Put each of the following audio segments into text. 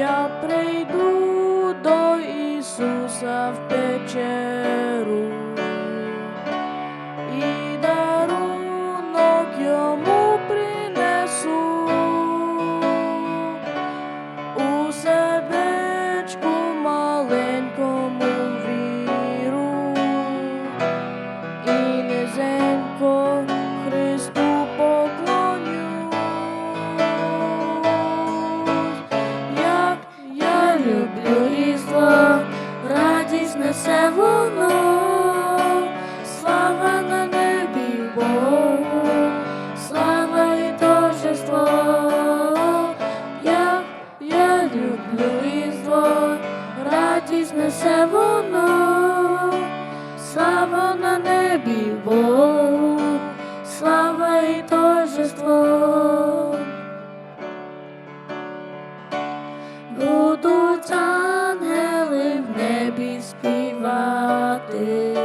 Я прийду до Ісуса в печеру різдво, радість несе воно, слава на небі Богу, слава і торжество. Як я люблю різдво, радість несе воно, слава на небі Богу, слава і торжество. Будуть співати,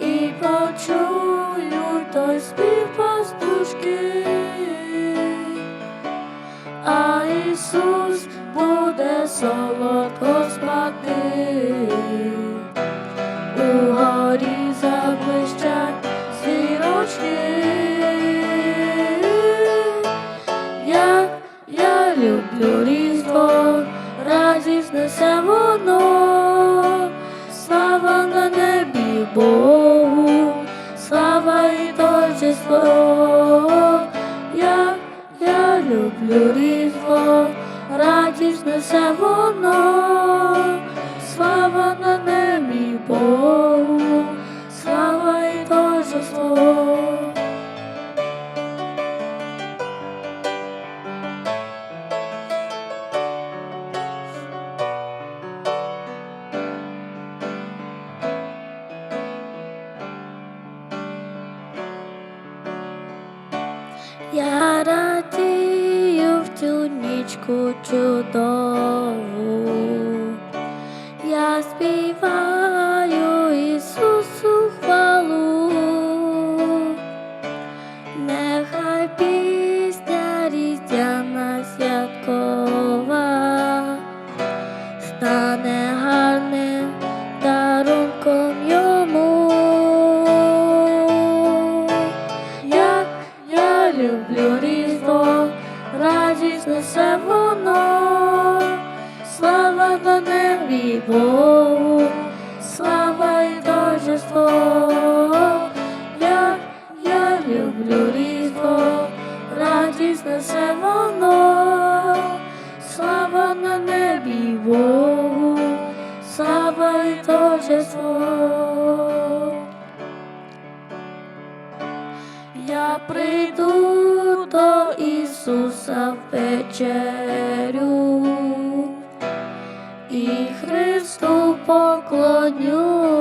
і почують той спів пастушки, а Ісус буде солодко спати. У горі заблищать зірочки. Як я люблю Як я люблю різдво, радість несе Я радію в цю нічку чудову, я співаю Ісусу хвалу, нехай пісня різдвяна святкова радість несе воно, слава на небі Богу, слава і торжество. Як я люблю різдво, радість несе воно, слава на небі Богу, слава і торжество. Я прийду Ісуса в печерю і Христу поклоню.